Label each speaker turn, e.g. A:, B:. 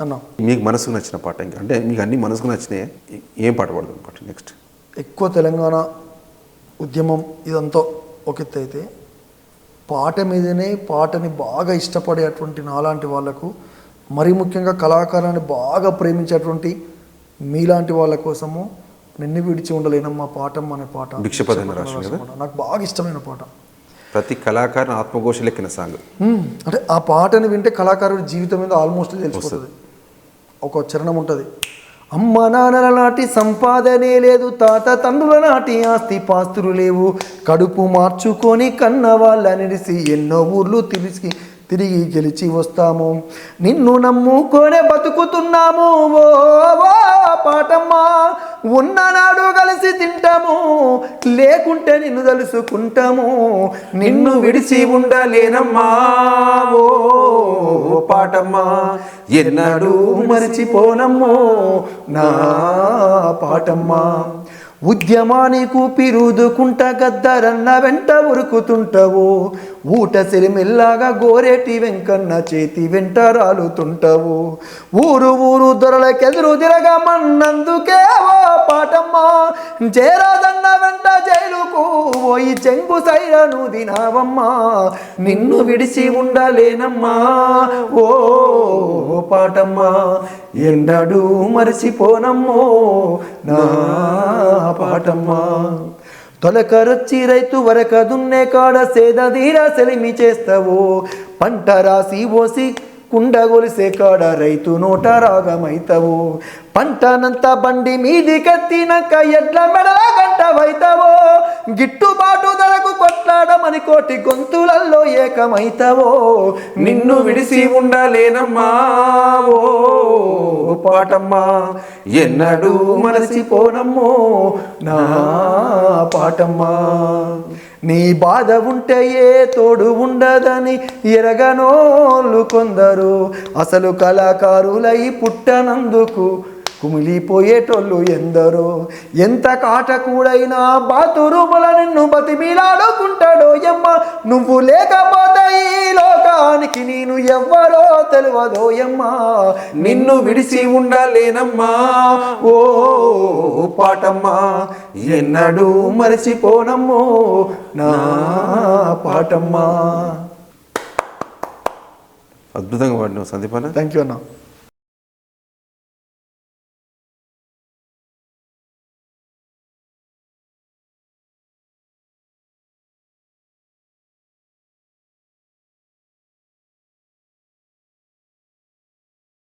A: అన్నా.
B: మీకు మనసుకు నచ్చిన పాట ఇంకా? అంటే మీకు అన్ని మనసుకు నచ్చినాయి? ఏం పాట పాడదాం పాట నెక్స్ట్?
A: ఎక్కువ తెలంగాణ ఉద్యమం ఇదంతా ఒక ఎత్తు అయితే పాట మీదనే పాటని బాగా ఇష్టపడేటువంటి నాలాంటి వాళ్ళకు మరి ముఖ్యంగా కళాకారాన్ని బాగా ప్రేమించేటువంటి మీలాంటి వాళ్ళ కోసము నిన్ను విడిచి ఉండలేనమ్మా పాఠం అనే పాట? నాకు బాగా ఇష్టమైన పాట.
B: ప్రతి కళాకారుని ఆత్మఘోష లెక్కిన సాంగ్.
A: అంటే ఆ పాటని వింటే కళాకారుడి జీవితం మీద ఆల్మోస్ట్ తెలిసిపోతుంది. ఒక చరణం ఉంటుంది. అమ్మ నాన్నల నాటి సంపాదనే లేదు తాత తండ్రుల నాటి ఆస్తి పాస్తులు లేవు. కడుపు మార్చుకొని కన్న వాళ్ళ నిలిసి ఎన్నో ఊర్లు తిరిగి తిరిగి గెలిచి వస్తాము. నిన్ను నమ్ముకొనే బతుకుతున్నాము. ఓ పాటమ్మా ఉన్ననాడు కలిసి తింటాము లేకుంటే నిన్ను తలుసుకుంటాము నిన్ను విడిచి ఉండలేనమ్మా. ఓ పాటమ్మా ఎన్నడూ మరిచిపోనమ్మో నా పాటమ్మా. ఉద్యమానికి పిరుదుకుంట గద్దరన్న వెంట ఉరుకుతుంటావు. ఊట సిరిమిల్లాగా గోరేటి వెంకన్న చేతి వెంట రాలుతుంటావు. ఊరు ఊరు దొరలకెదురు తిరగమన్నందుకే ఓ పాటమ్మా. చేరాదన్న వెంట జైలుకు పోయి చెంగు సైరను దినావమ్మా నిన్ను విడిచి ఉండలేనమ్మా. ఓ పాటమ్మా ఎండడు మరిసిపోనమ్మో నా పాటమ్మా. తొలకరొచ్చి రైతు వరక దున్నే కాడ సేద తీరా సెలిమి చేస్తావు పంట రాసి ఓసి కుండ గొలిసే కాడ రైతు నోట రాగమైతవో పంటనంతా బండి మీది కత్తినాక ఎడ్ల మెడల గంట వైతవో గిట్టు కోటి గొంతులల్లో ఏకమైతావో నిన్ను విడిసి ఉండలేనమ్మా ఓ పాటమ్మా ఎన్నడూ మరచిపోనమ్మో నా పాటమ్మా. నీ బాధ ఉంటే ఏ తోడు ఉండదని ఎరగనోళ్ళు కొందరు అసలు కళాకారులై పుట్టనందుకు కుమిలిపోయేటోళ్ళు ఎందరో? ఎంత కాటకూడైనా బాతురుముల నిన్ను బతిమిలాడుకుంటాడో యమ్మ? నువ్వు లేకపోతే ఈ లోకానికి నేను ఎవ్వరో తెలియదోయమ్మ నిన్ను విడిచి ఉండలేనమ్మా. ఓ పాటమ్మా ఎన్నడూ మరచిపోనమ్మో నా పాటమ్మా.
B: అద్భుతంగా పాడినావు సందీపాన
A: థ్యాంక్ యూ అన్నా.